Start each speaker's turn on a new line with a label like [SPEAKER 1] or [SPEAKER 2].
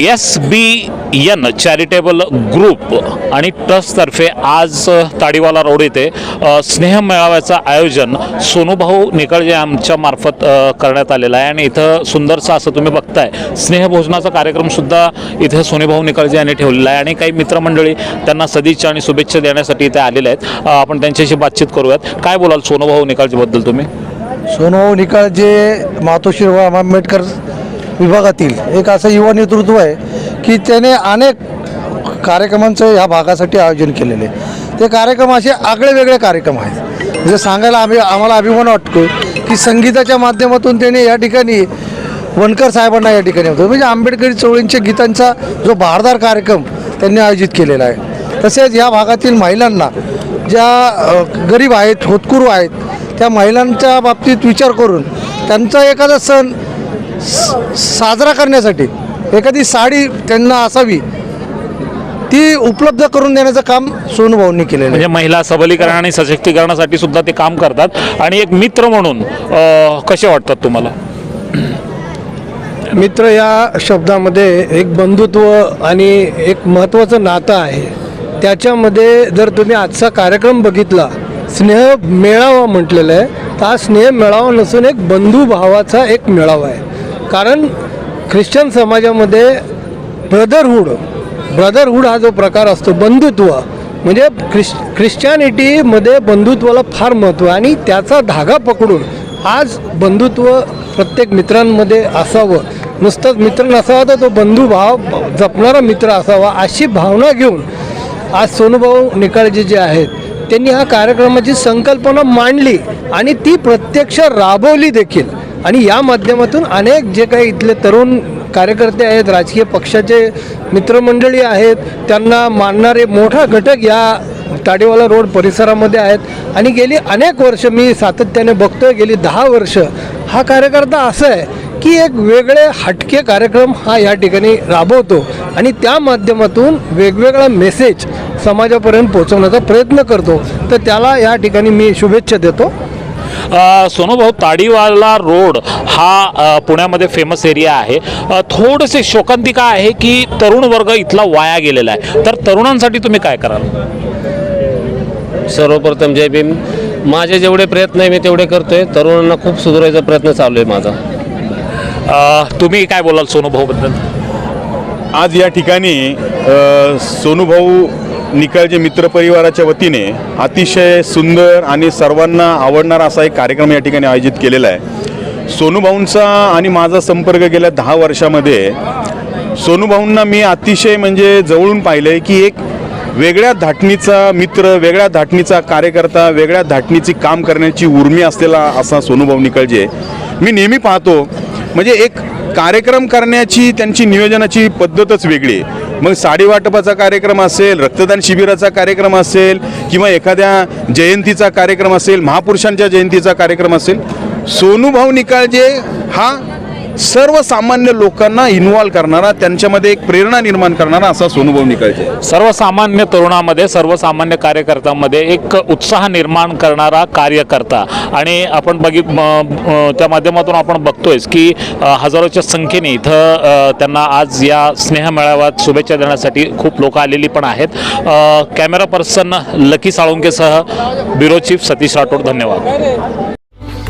[SPEAKER 1] S B N charitable group आणि ट्रस्टतर्फे आज ताडीवाला रोड येथे स्नेह मेळाव्याचं आयोजन सोनूभाऊ निकळजे आमच्या मार्फत करण्यात आलेलं आहे. आणि इथं सुंदरसं असं तुम्ही बघताय स्नेहभोजनाचा कार्यक्रमसुद्धा इथे सोनूभाऊ निकळजे यांनी ठेवलेला आहे. आणि काही मित्रमंडळी त्यांना सदिच्छा आणि शुभेच्छा देण्यासाठी इथे आलेले आहेत. आपण त्यांच्याशी बातचीत करूयात. काय बोलाल सोनूभाऊ निकळजेबद्दल तुम्ही?
[SPEAKER 2] सोनूभाऊ निकाळजे मातोश्री आंबेडकर विभागातील एक असं युवा नेतृत्व आहे की त्याने अनेक कार्यक्रमांचं ह्या भागासाठी आयोजन केलेले आहे. ते कार्यक्रम असे आगळे वेगळे कार्यक्रम आहेत. म्हणजे सांगायला आम्ही आम्हाला अभिमान वाटतो की संगीताच्या माध्यमातून त्याने या ठिकाणी वनकर साहेबांना या ठिकाणी होतं. म्हणजे आंबेडकरी चवळींच्या गीतांचा जो बहारदार कार्यक्रम त्यांनी आयोजित केलेला आहे. तसेच या भागातील महिलांना ज्या गरीब आहेत होतकुरू आहेत त्या महिलांच्या बाबतीत विचार करून त्यांचा एखादा सण साजरा करण्यासाठी. एखादी साडी त्यांना असावी ती उपलब्ध करून देण्याचं काम सोनूभाऊंनी केलेलं आहे.
[SPEAKER 1] म्हणजे महिला सबलीकरण आणि सशक्तीकरणासाठी सुद्धा ते काम करतात. आणि एक मित्र म्हणून अ, कसे वाटतात तुम्हाला?
[SPEAKER 3] मित्र या शब्दामध्ये एक बंधुत्व आणि एक महत्त्वाचं नातं आहे. त्याच्यामध्ये जर तुम्ही आजचा कार्यक्रम बघितला स्नेह मेळावा म्हटलेला आहे तर हा स्नेह मेळावा नसून एक बंधुभावाचा एक मेळावा आहे. कारण ख्रिश्चन समाजामध्ये ब्रदरहूड ब्रदरहूड हा जो प्रकार असतो बंधुत्व म्हणजे ख्रिश ख्रिश्चॅनिटीमध्ये बंधुत्वाला फार महत्त्व आहे. आणि त्याचा धागा पकडून आज बंधुत्व प्रत्येक मित्रांमध्ये असावं. नुसतंच मित्र नसावा तर तो बंधुभाव जपणारा मित्र असावा अशी भावना घेऊन आज सोनूभाऊ निकाळजे जे आहेत त्यांनी ह्या कार्यक्रमाची संकल्पना मांडली आणि ती प्रत्यक्ष राबवली देखील. आणि या माध्यमातून अनेक जे काही इथले तरुण कार्यकर्ते आहेत राजकीय पक्षाचे मित्रमंडळी आहेत त्यांना मानणारे मोठा घटक या ताडेवाला रोड परिसरामध्ये आहेत. आणि गेली अनेक वर्ष मी सातत्याने बघतोय गेली दहा वर्ष हा कार्यकर्ता असं आहे की एक वेगळे हटके कार्यक्रम हा या ठिकाणी राबवतो आणि त्या माध्यमातून वेगवेगळा मेसेज समाजापर्यंत पोहोचवण्याचा प्रयत्न करतो. तर त्याला या ठिकाणी मी शुभेच्छा देतो.
[SPEAKER 1] सोनूभाऊ ताडीवाला रोड हा पुण्यामध्ये फेमस एरिया आहे. थोडेसे शोकांतिका आहे की तरुण वर्ग इथला वाया गेलेला आहे. तर तरुणांसाठी तुम्ही काय कराल?
[SPEAKER 4] सर्वप्रथम जय भीम. माझे जेवढे प्रयत्न आहे मी तेवढे करतोय. तरुणांना खूप सुधारायचा प्रयत्न चालू आहे माझा.
[SPEAKER 1] तुम्ही काय बोलाल सोनूभाऊबद्दल?
[SPEAKER 5] आज या ठिकाणी सोनूभाऊ निकाळजे मित्रपरिवाराच्या वतीने अतिशय सुंदर आणि सर्वांना आवडणारा असा एक कार्यक्रम या ठिकाणी आयोजित केलेला आहे. सोनूभाऊंचा आणि माझा संपर्क गेल्या दहा वर्षामध्ये सोनूभाऊंना मी अतिशय म्हणजे जवळून पाहिलं आहे की एक वेगळ्या धाटणीचा मित्र वेगळ्या धाटणीचा कार्यकर्ता वेगळ्या धाटणीची काम करण्याची उर्मी असलेला असा सोनूभाऊ निकळजे. मी नेहमी पाहतो म्हणजे एक कार्यक्रम करण्याची त्यांची नियोजनाची पद्धतच वेगळी आहे. मग साडी वाटपाचा कार्यक्रम असेल रक्तदान शिबिराचा कार्यक्रम असेल किंवा एखाद्या जयंतीचा कार्यक्रम असेल महापुरुषांच्या जयंतीचा कार्यक्रम असेल सोनूभाऊ निकाळजे हा सर्वसामान्य लोकांना इन्व्हॉल्व करणारा त्यांच्यामध्ये एक प्रेरणा निर्माण करणारा असा अनुभव निकाळजे
[SPEAKER 1] सर्वसामान्य तरुणामध्ये सर्वसामान्य कार्यकर्त्यांमध्ये एक उत्साह निर्माण करणारा कार्यकर्ता. आणि आपण बघित त्या माध्यमातून आपण बघतोयच की हजारोच्या संख्येने इथं त्यांना आज या स्नेह मेळाव्यात शुभेच्छा देण्यासाठी खूप लोक आलेली पण आहेत. कॅमेरा पर्सन लकी साळुंकेसह ब्युरो चीफ सतीश राठोड धन्यवाद.